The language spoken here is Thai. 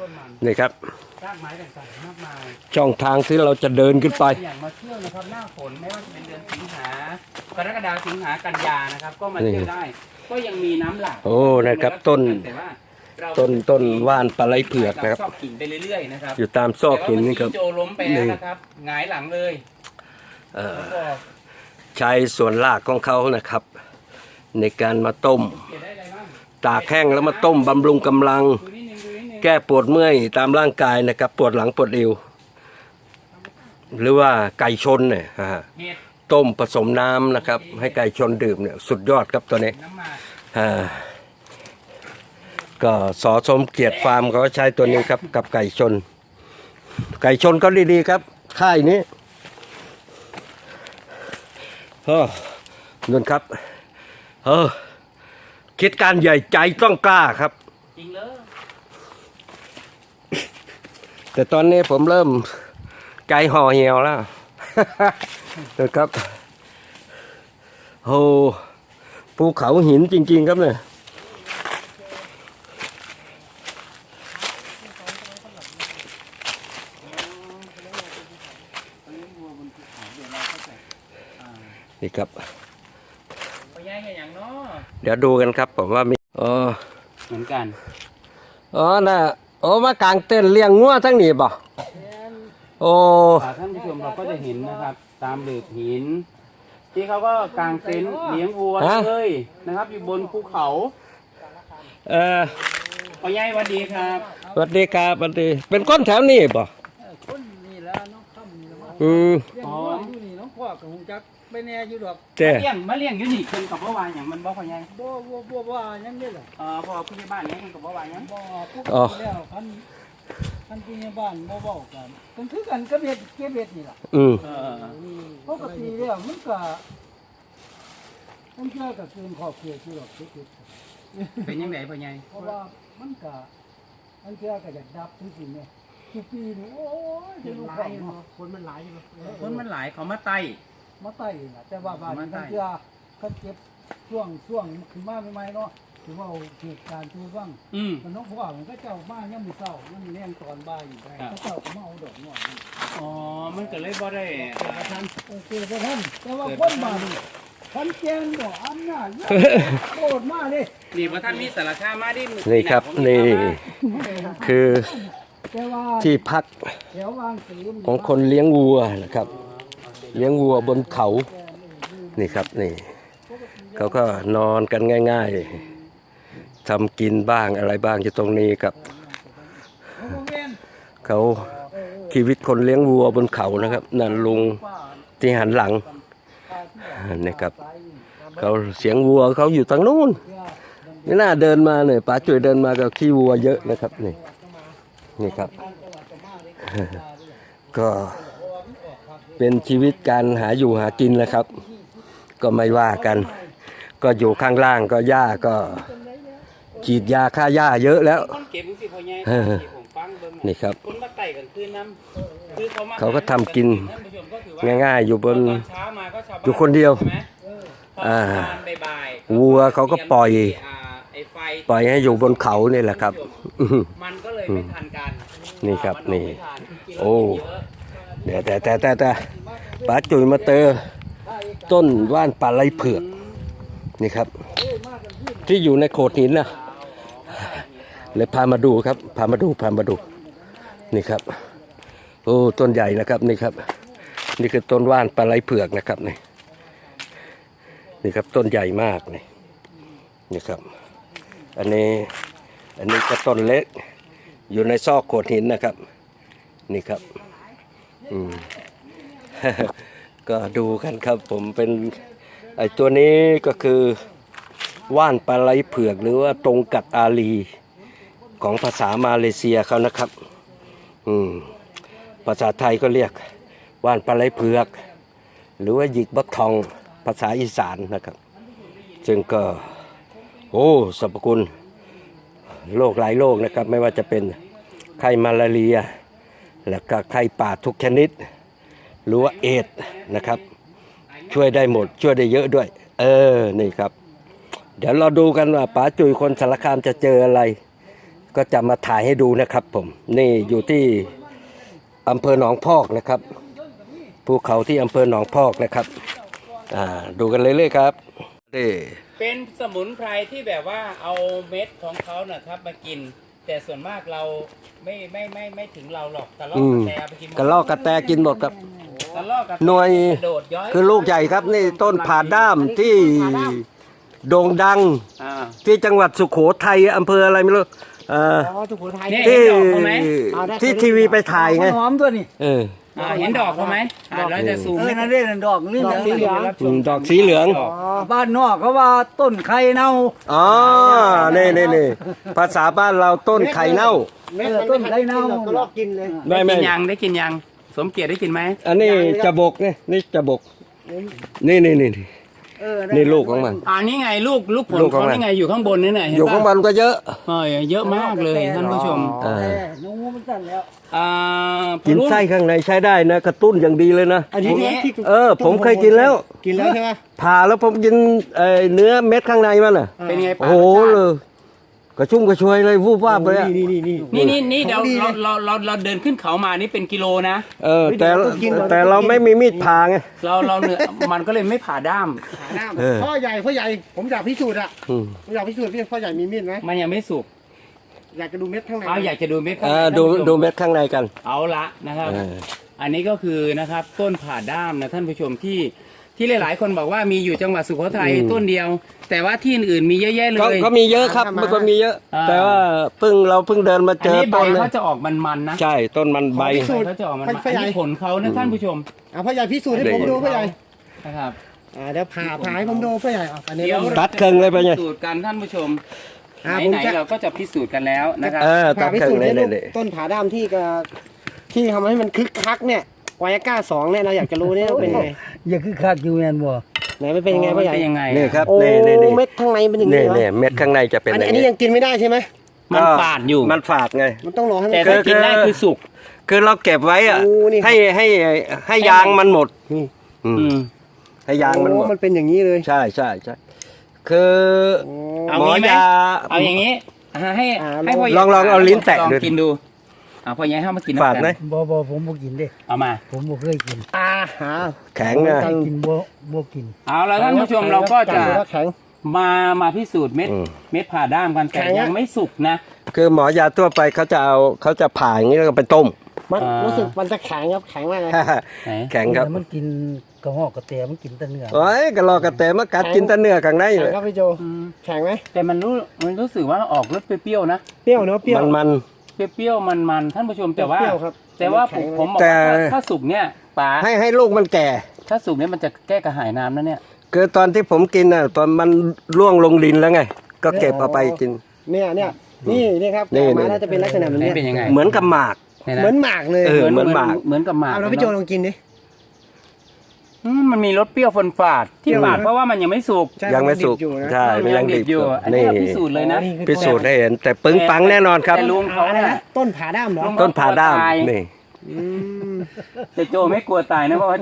ต้นมันนี่ครับรากไม้ต่างๆมากมายช่องทางที่เราจะเดินขึ้นไป อย่างมาเที่ยวนะครับหน้าฝนไม่ว่าจะเป็นเดือนสิงหากรกฎาสิงหากันยานะครับ ก็มาเที่ยวได้ ก็ยังมีน้ำหลากโอ้นะครับต้นแต่ว่าเราต้นต้นว่านปลาไหลเผือกนะครับชอบกินไปเรื่อยๆนะครับอยู่ตามซอกหินนี่ครับแต่ว่าเมื่อกี้โจล้มไปแล้วนะครับหงายหลังเลยเอ่อแล้วก็ใช้ส่วนรากของเขานะครับ ในการมาต้มเก็บได้อะไรบ้างตากแห้งแล้วมาต้มบำรุงกำลัง ดูนิดนึงดูนิดนึง แก้ปวดเมื่อยตามร่างกายนะครับ ปวดหลังปวดเอว หรือว่าไก่ชนเนี่ยฮะต้มผสมน้ำนะครับ ให้ไก่ชนดื่มเนี่ยสุดยอดครับตัวนี้ก็สอสมเกียรติฟาร์มเขาใช้ตัวนี้ครับ กับไก่ชน ไก่ชนก็ดีๆครับ ค่ายนี้เออนุ่นครับ เออคิดการใหญ่ใจต้องกล้าครับ จริงเลย แต่ตอนนี้ผมเริ่มใจห่อเหี่ยวแล้วนะครับโอ้ภูเขาหินจริง ๆ ครับเนี่ยนี่ครับไปย่ายกันอย่างเนาะเดี๋ยวดูกันครับผมว่ามีอ๋อเหมือนกันอ๋อน่ะ โอ้มากลางเต้นท์เลี้ยงงัวทั้งนี้บ่โอ้อ่าท่านผู้ชมเราก็จะเห็นนะครับ ตามหลืบหิน ที่เขาก็กางเต็นท์เลี้ยงวัวเลยนะครับ อยู่บนภูเขาเออไปย่ายสวัสดีครับสวัสดีครับสวัสดีเป็นก้นแถวนี้บ่คนนี่แหละน้องค่ำนี่แหละว่าอืมเลี้ยงวัวอยู่นี่น้องพ่อ กับหงจักไปแน่อยู่ดอกเจ้เลี้ยงมาเลี้ยงอยู่นี่เพิ่นกับบ่วาอย่างมันบ่พอยังบ่บ่บ่ว่าหยังนี่แหละเอ่อพ่อผู้ใหญ่บ้านเลี้ยงเพิ่นกับบ่วาหยังบ่ปกติแล้วคันคันผู้ใหญ่บ้านบ่เว้ากันกันคือกันกับเฮ็ดเก็บเฮ็ดนี่ล่ะอืมเออปกติแล้วมันก็มันเชื่อก็เกินขอบเขตอยู่ดอกทุกๆเป็นยังไงพ่อใหญ่เพราะว่ามันก็มันเชื่อก็อยากดับทุกทีเนี่ยทุกปีนี่โอ้ยจะรู้ความเนาะคนมันหลายอยู่คนมันหลายเขามาไต่ มาไต่น่ะแต่ว่าบ้านมานี้ไต่มันเชื่อเขาเก็บช่วงช่วงขึ้นมาใหม่ๆเนาะถือว่าเหตุการณ์ตัวบ้างอืม มันน้องพ่อมันก็เจ้ามายังมือเศร้ามันแรงตอนบ่ายอยู่ครับ ก็เจ้าก็มาเอาดอกหน่อยนี่อ๋อ มันก็เลยบ่ได้เกิดท่านเออเกิดท่านแต่ว่าคนบ้านนี่พันแจงบ่อำนาจเยอะโกรธมากเลยนี่บ่ท่านมีสารคามมาดินี่ครับนี่ คือแต่ว่าที่พักแถววางสีของคนเลี้ยงวัวนะครับ เลี้ยงวัวบนเขา นี่ครับนี่เขาก็นอนกันง่าย ๆทำกินบ้างอะไรบ้างอยู่ตรงนี้ครับ เขาชีวิตคนเลี้ยงวัวบนเขานะครับนั่นลุงที่หันหลังนี่ครับเขาเสียงวัวเขาอยู่ทางนู้นนี่น่าเดินมาเนี่ยป๋าจุ๋ยเดินมาก็ขี้วัวเยอะนะครับนี่นี่ครับ ก็ เป็นชีวิตการหาอยู่หากินแหละครับ ก็ไม่ว่ากัน ก็อยู่ข้างล่างก็หญ้าก็ฉีดยาฆ่าหญ้าเยอะแล้ว คนเก็บสิพ่อใหญ่เออที่ผมฟังเบิ่งนี่ครับ คนมาไต่กันคืนน้ำคือเขามาเขาก็ทำกิน ท่านผู้ชมก็ถือว่าง่ายๆ อยู่บน ตอนเช้ามาก็ชาวบ้านอยู่คนเดียวใช่ไหมพออ่าประมาณบ่ายๆวัวเขาก็ปล่อยอ่าไอ้ไฟปล่อยให้อยู่บนเขานี่แหละครับอื้อหือมันก็เลยไม่ทันกันนี่ครับมันี่ไม่ทันกินแล้วโอ้ กินเยอะ แต่แต่แต่แต่แต่ป๋าจุ๋ยมาเจอต้นว่านปลาไหลเผือกนี่ครับ ที่อยู่ในโขดหินนะเลยพามาดูครับ พามาดูพามาดูนี่ครับ โอ้ต้นใหญ่นะครับนี่ครับ นี่คือต้นว่านปลาไหลเผือกนะครับนี่นี่ครับต้นใหญ่มากนี่นี่ครับ อันนี้อันนี้ก็ต้นเล็กอยู่ในซอกโขดหินนะครับ นี่ครับ อืม ก็ดูกันครับผมเป็นไอตัวนี้ก็คือว่านปลาไหลเผือกหรือว่าตรงกัดอาลีของภาษามาเลเซียเขานะครับ อืม ภาษาไทยก็เรียกว่านปลาไหลเผือก หรือว่าหยิกบักทองภาษาอีสานนะครับ ซึ่งก็โอ้สรรพคุณโรคหลายโรคนะครับ ไม่ว่าจะเป็นไข้มาลาเรีย แล้วก็ไข้ป่าทุกชนิด หรือว่าเอดนะครับ ช่วยได้หมดช่วยได้เยอะด้วย เออนี่ครับ เดี๋ยวเราดูกันว่าป๋าจุยคนสารคามจะเจออะไร ก็จะมาถ่ายให้ดูนะครับผม นี่อยู่ที่อำเภอหนองพอกนะครับภูเขาที่อำเภอหนองพอกนะครับอ่าดูกันเลยเลยครับนี่เป็นสมุนไพรที่แบบว่าเอาเม็ดของเขานะครับมากิน แต่ส่วนมากเราไม่ไม่ไม่ไม่ถึงเราหรอกกระลอกอืมกระแตเอาไปกินหมดกระลอกกระแตกินหมดครับ กระลอกกระแตหน่วย กระโดดย้อยคือลูกใหญ่ครับนี่ต้นผาด้ามที่โด่งดังอ่าที่จังหวัดสุโขทัยอำเภออะไรไม่รู้เอ่ออ๋อสุโขทัยเนี่ยที่เห็นดอกเขาไหม ที่ทีวีไปถ่ายไง หอมตัวนี่ เออ อ่าเห็นดอกเขาไหมอ่าเราจะซูมเออให้นั่นเรื่องดอกนี่ดอกสีเหลืองอืมดอกสีเหลืองอ๋อบ้านนอกเขาว่าต้นไข่เน่าอ๋อนี่นี่นี่ภาษาบ้านเราต้นไข่เน่า เออต้นไข่เน่าก็ลอกกินเลยไม่ได้ไม่กินยังได้กินยัง สมเกียรติได้กินไหมอันนี้จะบกนี่นี่จะบก นี่นี่นี่เออนี่ลูกของมันอ่านี่ไงลูกลูกผลลูกของเขามันนี่ไงอยู่ข้างบนนี่น่ะเห็นอยู่ปะข้างบนก็เยอะเออเยอะมากเลยท่านผู้ชมอ่าหนู มันสั่นแล้ว อ่ากินไส้ข้างในใช้ได้นะ กระตุ้นอย่างดีเลยนะ อันนี้เนี่ยที่เออ ผมเคยกินแล้ว กินแล้วใช่ไหมผ่าแล้วผมกินเอ่อเนื้อเม็ดข้างในมันอะเป็นไงโอ้ปาโหรสชาติเลยกระชุ่มกระชวยเลยวูบวาบเลยอะนี่นี่นี่นี่นี่นี่เดี๋ยวเราเราเราเราเดินขึ้นเขามานี่เป็นกิโลนะเออแต่แต่เราไม่มีมีดผ่าไงเราเราเหนื่อยมันก็เลยไม่ผ่าด้ามเออพ่อใหญ่พ่อใหญ่ผมอยากพิสูจน์อะอืมผมอยากพิสูจน์พี่พ่อใหญ่มีมีดไหมมันยังไม่สุก อยากจะดูเม็ดข้างในเอาอยากจะดูเม็ดข้างอ่าในดูท่านผู้ชดูเม็ดข้างในกันเอาละนะครับ เออ อันนี้ก็คือนะครับต้นผ่าด้ามนะท่านผู้ชมที่ที่หลาย ๆ คนบอกว่ามีอยู่จังหวัดสุโขทัยอืม ต้นเดียว แต่ว่าที่อื่นๆมีเยอะแยะเลก็ย ก็มีเยอะครับมันก็มีเยอะ อ่า แต่ว่าเพิ่งเราเพิ่งเดินมาอัเจนอนี้ใบต้นเลยเขาจะออกมันๆนะใช่ต้นมันใบ ใบเขาจะออกมันๆอันนี้ผลเขานะท่านผู้ชมเอาพ่อใหญ่พิสูจน์ให้ผมดูพ่อใหญ่นะครับ อ่าเดี๋ยวผ่าผ่าให้ผมดูพ่อใหญ่เอาอันนี้เดี๋ยว ตัดเครื่องเลยไปไงพิสูจน์กันท่านผู้ชม อ่าผมไหนจะ ๆเราก็จะพิสูจน์กันแล้วนะครับ เออตัผ่าดพิเครื่อสูงจน์เลยให้ดูเลยต้นผาด้ามที่ก็ที่ทำให้มันคึกคักเนี่ยไวอาก้าสองเนี่ยเราอยากจะรู้เนี่ยว่าเป็นยังไงอย่าคือขาดอยู่แมนบ่ไหนมันเป็นยังไงพ่อใหญ่เป็นยังไงนี่อะครับโอ้นี่นี่นี่เม็ดข้างในเป็นอย่างนี่นี้เหรอนี่เม็ดข้างในจะเป็นอันอนี้ย่างนี้อันนี้ยังกินไม่ได้ใช่ไหมมันฝาดอยู่ มันฝาดไง มันต้องรอให้มันแต่ถ้ากินได้คือสุกคือเราเก็บไว้อะโอ้นี่ ให้ให้ให้ยางมันหมดนี่อืมอืมให้ยางมันหมด โอ้มันเป็นอย่างนี้เลย ใช่ใช่ใช่คือโอ้ เอาหมองี้ไหมยา เอาอย่างนี้อ่าให้อ่า ให้พ่อใหญ่ลองลองเอาลิ้นแตะลองดูกินดูอ่าพ่อใหญ่ให้มากินฝาดไหมบ่บ่ผมบ่กินเด้ เอามา ผมบ่เคยกินอ่าหาแข็งอะให้กินบ่บ่กิน เอาแล้วท่านผู้ชมเราก็จะจับดูแล้วแข็ง มามาพิสูจน์เม็ดอืม เม็ดผ่าด้ามกันแต่แข็งอะ ยังไม่สุกนะ คือหมอยาทั่วไปเขาจะเอาเขาจะผ่าอย่างนี้แล้วก็ไปต้ม มันอ่ารู้รู้สึกมันจะแข็งครับแข็งมากเลยไหนแข็งครับแต่มันกินกระหอกกระแตมันกินแต่เนื้อโอ้ยกระลอกกระแตมากัดกินแตะเนื้อข้างในแข็เลงยครับพี่โจอืมแข็งไหมแต่มันรู้มันรู้สึกว่าออกรสเปรี้ยวๆนะเปรี้ยวเนอะเปรี้ยวมันมันเปรี้ยวๆมันๆท่านผู้ชมแต่ว่าเปรี้ยวครับแต่ว่าผแข็มงเลยผมบอกแต่ว่าถ้าสุกเนี่ยป๋าให้ให้ลูกมันแก่ ถ้าสุกเนี่ยมันจะแก้กระหายน้ำนะเนี่ยคือตอนที่ผมกินน่ะตอนมันร่วงลงดินแล้วไง ก็เก็บเอาไปกิน เนี่ยเนี่ยนี่นี่ครับนี่ออกมานี่น่าจะเป็นลักษณะแบบไหนนี้เป็นยังไงเหมือนกับหมาก เนี่ยนะเหมือนหมากเลยเออหมืนหมาก เหมือนกับหมากเอาแล้วพี่โจลองกินดิ อืมมันมีรสเปรี้ยวฝนฝาดที่เปรี้ยวฝาดเพราะว่ามันยังไม่สุกใช่ยังไม่สุกนดิบอยู่นะ ใช่มันยังดิบอยู่อันนี้นี่เราพิสูจน์เลยนะอ๋อคือพิสูจน์ให้เห็น แต่ปึ้งปังแน่นอนครับ แต่ลุงเขาเนี่ยต้นผาด้ามเหรอลุงต้นผาด้ามตายนี่ อืม แต่โจไม่กลัวตายนะเพราะว่า